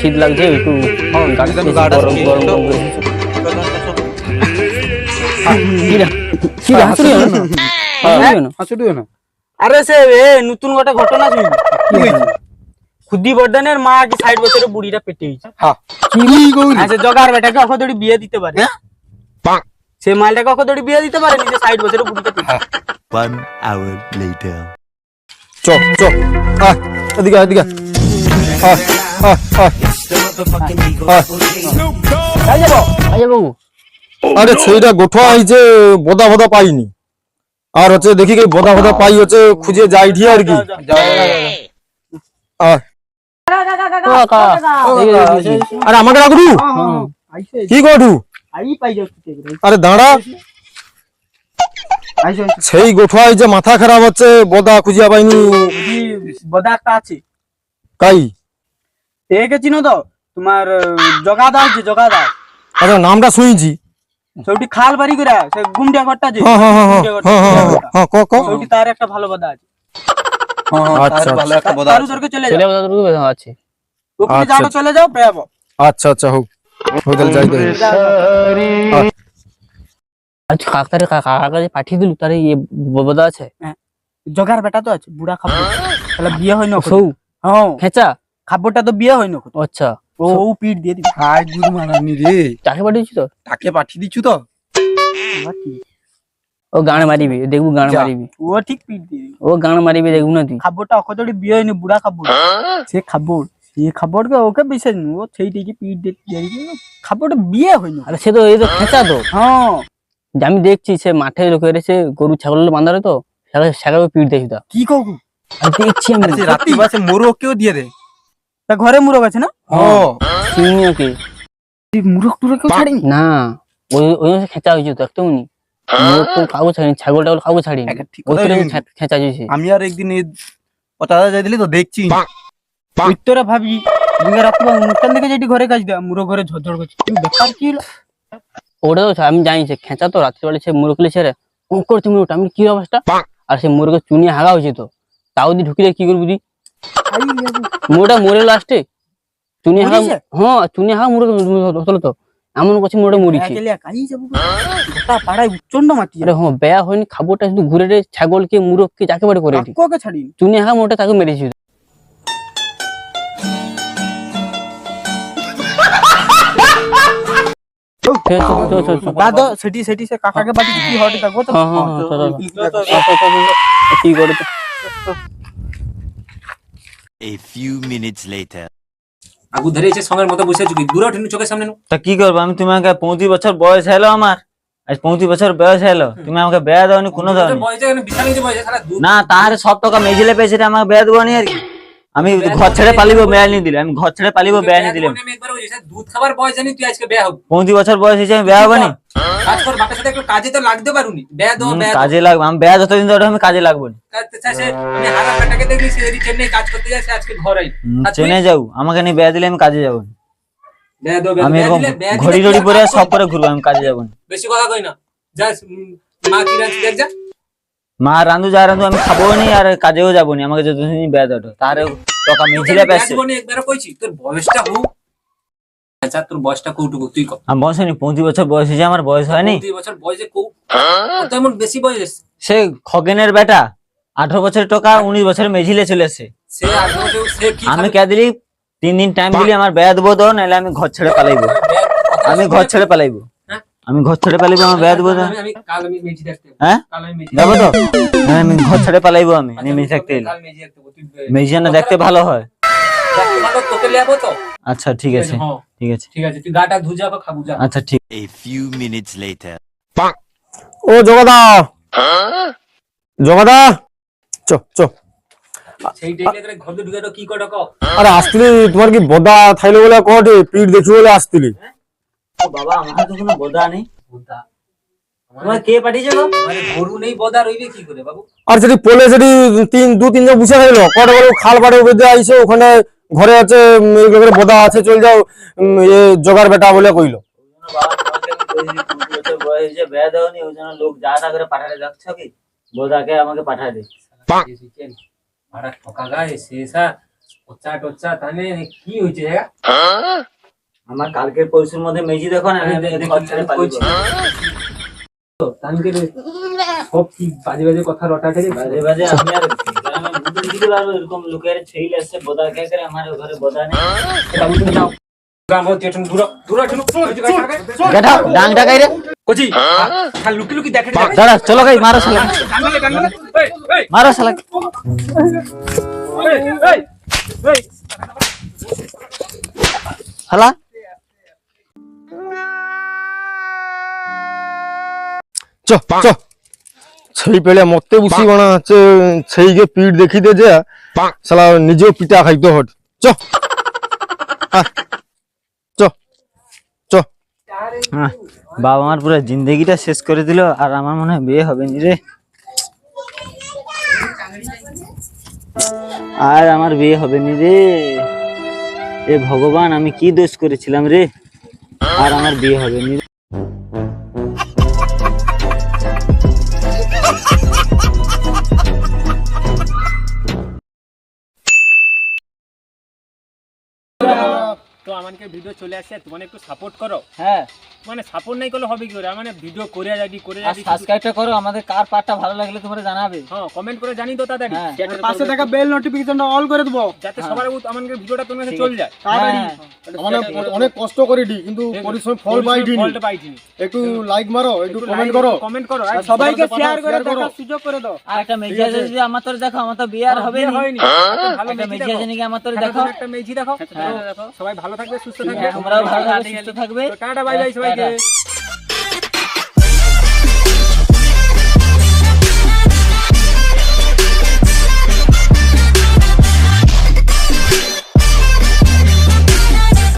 শীত লাগছে একটু গাঢ় গরম গরম না আরে সে নতুন গোটা ঘটনা কি খুদি বর্ধনের মা কি ষাট বছরের বুড়িটা পেটে হয়েছে। হ্যাঁ। জগার বেটাকে অখদড়ি বিয়ে দিতে পারে। সে মালটাকে অখদড়ি বিয়ে দিতে পারে নিজে ষাট বছরের বুড়িটা পেটে One hour later. চ চ আয় এদিকে এদিকে আয়। আরে সেইটা গোঠা হয়েছে বোদা বোদা পাইনি। আর হচ্ছে দেখি বোদা বোদা পাই হচ্ছে খুঁজে যাই ঠি আর কি। যে, যে, যে। আরে আমাকে রাখু কি যাও আরে দাঁড়া। সেই গোঠা হয়েছে মাথা খারাপ হচ্ছে বোদা খুঁজিয়া পাইনি। বদা আছে কাই? একে চিনো তো তোমার জগাদা আছে জগাদা আচ্ছা নামটা শুনেছি সৌটি খাল বাড়ি করে সে গুমডিয়া ঘরটা আছে হ্যাঁ ক ক সৌটি তার একটা ভালো বদা আছে আচ্ছা। তারু চলে যাও আছে ওখানে আচ্ছা, যাও চলে যাও পেয়ে আচ্ছা আচ্ছা হোক হোক যাই তাই আজ কাকারে কাকার পাঠিয়ে দিলু তার ইয়ে বোদা আছে জগার বেটা তো আছে বুড়া খাব তাহলে বিয়ে হয় না ওখানে। সৌ হ্যাঁ খেঁচা খাবারটা তো বিয়ে হয় না আচ্ছা। ও ও পিট দিয়ে দিবি। হাই গুরু মারানি রে। তাকে পাঠিয়েছি তো? তাকে পাঠিয়ে দিচ্ছু তো? ও গান মারিবি দেখবু গান মারিবি। ও ঠিক পিট দিয়ে দিবি। ও গান মারিবি দেখবু না তুই। খাবারটা অকতড়ি বিয়ে হয়নি বুড়া খাবার। সে খাবার সে খাবারকে ওকে বিশ্বাস নি। ও সেইটাকে পিট দিয়ে দিয়ে খাবারটা বিয়ে হয়নি। আরে সে তো এই তো খেঁচা তো। হ্যাঁ। আমি দেখছি সে মাঠে লোকে এসে গরু ছাগল বাঁধারে তো? সেখানে পিট দেখি তা কি কহু আর দেখছি আমি। রাত্রি বাসে মোরও কেউ দিয়ে দে তা ঘরে মুরগ আছে না? ও। চিনি ওকে এই মুরগ টুরগ কেউ ছাড়েনি? না ওই ওই খেঁচা হয়েছে তো একদম নি মোরগ তো কাউকে ছাড়িনি ছাগল টাগল কাউকে ছাড়িনি। খেঁচা হয়েছে। আমি আর একদিন কথা যাই দিলি তো দেখছি। উত্তরে ভাবি দিনে রাত্রি দিকে যেটি ঘরে কাজ দেয় মুরগ ঘরে ঝরঝর করছে। ব্যাপার কি হলো? ওটা তো আমি জানি সে খেঁচা তো রাত্রিবেলা সে মুরগ মুরগলি ছেড়ে কোন করছে মুরগটা আমি কি অবস্থা? আর সে মুরগের চুনি হাগা হয়েছে তো। তাও দি ঢুকিলে কি করবি তুই? মুরগটা মরে লাস্টে চুনি মরিছে? হ্যাঁ চুনি হাগা মুরগ হতো তো এমন করছে মুরগটা মরিছে পাড়ায় উচ্চন্ড মাটি আরে হ্যাঁ বেয়া হয়নি খাবারটা শুধু ঘুরে রে ছাগলকে মুরগকে যাকে বাড়ি করে দিই কাকুকে ছাড়িনি? চুনি হাগা মুরগটা তাকে মেরেছি। চল, চল, চল, চল, চল। দাদা সেটি সেটি সে কাকাকে কি হটে থাকব তো হ্যাঁ, হ্যাঁ, হ্যাঁ, করে A few minutes later. আগু ধরে এসে সঙ্গের মতো বসে আছো দূরে ওঠেনি চোখের সামনে তা কি করব? আমি তোমাকে পঁয়ত্রিশ বছর বয়স হলো আমার। আজ পঁয়ত্রিশ বছর বয়স হলো। তুমি আমাকে বেয়া দাওনি কোনো দাওনি। না তাহলে সব টাকা মেজিলে পেয়েছে আমাকে বেয়া দেবো আর কি। আমি ঘর ছেড়ে পালিব বেয়া নিয়ে দিলে আমি ঘর ছেড়ে পালিব বেয়া নিয়ে বলছি, স্যার, দুধ খাবার বয়স জানি তুই আজকে বেয়া হবি। পঁয়ত্রিশ বছর বয়স হয়েছে আমি বেয়া হব নি। কাজ একটু তো লাগতে পারুনি। লাগবে আমি যতদিন ধরে আমি কাজে লাগবো সে আমি হারা বেটাকে দেখলি সে যদি চেন্নাই কাজ করতে যায় সে আজকে ঘর। আই হুম, চেনে যাও আমাকে নিয়ে দিলে আমি কাজে যাব আমি ঘড়ি টড়ি পরে সব করে ঘুরবো আমি কাজে যাব। বেশি কথা কই না। যা মা কি দেখ যা। মা রান্ধু যা রান্ধু আমি খাব নি আর কাজেও যাব নি। আমাকে যতদিন বেয়া দাও তাহলে টাকা বেয়া পেয়েছে জীবনে একবার কইছি। তোর বয়সটা হু আচ্ছা তোর বয়সটা কৌটুকু তুই কর আমি বয়স হয়নি পঁয়ত্রিশ বছর বয়স হয়েছে আমার বয়স হয়নি। বছর বয়সে কৌ তো এমন বেশি বয়স সে খগেনের বেটা আঠারো বছরের টাকা উনিশ বছর মেঝিলে সে আমি কে দিলি? তিন দিন টাইম দিলি আমার বেয়া দেবো তো নাহলে আমি ঘর ছেড়ে পালাইবো। আমি ঘর ছেড়ে পালাইবো। হ্যাঁ? আমি ঘর ছেড়ে পালাইবো আমার বেয়া দেবো তো। হ্যাঁ? যাব তো। হ্যাঁ আমি ঘর ছেড়ে পালাইবো আমি আচ্ছা, নেমে থাকতে দেখতে মেঝি না ভালো হয়। আচ্ছা ঠিক আছে। ঠিক আছে। ঠিক আছে তুই গাটা ধুয়ে যাব খাব যা আচ্ছা ঠিক। A few minutes later. ও জগদা! জগদা! চ চ। সেই ডেটে ঘর ঢুকে কি করে কও? আরে আসতিলি তোমার কি বদা থাইলো বলে কটে পিঠ দেখি বলে আসতিলি। বাবা আমার তো কোনো বোধা নেই। বুদ্ধা তোমার কে পাঠিয়েছে গো? মানে গরু নেই বদা রইবে কি করে বাবু? আর সেটি পোলে সেটি তিন দু তিনজন বুঝে গেল কটে খাল বেঁধে আইসে ওখানে ঘরে আছে লোকের বোদা আছে চল যাও জোগাড় বেটা বলে কইলো। লোক যা করে পাঠাতে যাচ্ছ কি বোধাকে আমাকে পাঠায় দে ভাড়া ঠকা গায়ে শেষা ওচা টোচা তাহলে কি হয়েছে হ্যাঁ আমার কালকের মধ্যে মেজি দেখো না সব কি বাজে বাজে কথা রটা থেকে বাজে বাজে আমি আর দিতে পারব এরকম লোকের ছেইল আসছে বোদা কে করে আমার ঘরে বোদা নেই। বাবু তুমি যাও গ্রাম হতে একটু দূর দূর একটু ডাং ডাকাই রে। কোচি খালি লুকি লুকি দেখে দাঁড়া চলো গাই মারো শালা। মারো শালা। শালা। চ চ। সেই পেলে মতে বুঝি বানা হচ্ছে সেইকে পিঠ দেখিতে যে শালা নিজেও পিঠা খাইতে হট। চ। চ। চ। বাবা আমার পুরো জিন্দগিটা শেষ করে দিল আর আমার মনে হয় বিয়ে হবে নি রে। আর আমার বিয়ে হবে নি রে। এ ভগবান আমি কি দোষ করেছিলাম রে? আর আমার বিয়ে হবে নি আমাকে ভিডিও চলে আসছে তোমার একটু সাপোর্ট করো। হ্যাঁ। মানে সাপোর্ট নাই করলে হবে কি করে? মানে ভিডিও করে যাবি করে যাবি সাবস্ক্রাইবটা করো আমাদের কার পার্টটা ভালো লাগলে তোমরা জানাবে। হ্যাঁ কমেন্ট করে জানি তো তাড়াতাড়ি। হ্যাঁ। পাশে থাকা বেল নোটিফিকেশনটা অল করে দেবো। যাতে সবার আগে আমাদের ভিডিওটা তোমার কাছে চলে যায়। তাড়াতাড়ি। হ্যাঁ। মানে অনেক কষ্ট করে দি কিন্তু পরিশ্রম ফল পাইনি। ফলটা পাইছিনি একটু লাইক মারো একটু কমেন্ট করো। কমেন্ট করো। আর সবাইকে শেয়ার করে দেখার সুযোগ করে দাও। আর একটা মেজি যদি আমার তোর দেখো আমার তো বিয়ে আর হবে হয়নি। ভালো একটা মেজি মেজি আছে দেখো। নাকি আমার তোর একটা দেখো। একটা মেজি দেখো। হ্যাঁ। সবাই ভালো থাকবে সুস্থ থাকবে। আমরাও ভালো থাকবে। সুস্থ থাকবে। টাটা বাই বাই সবাইকে।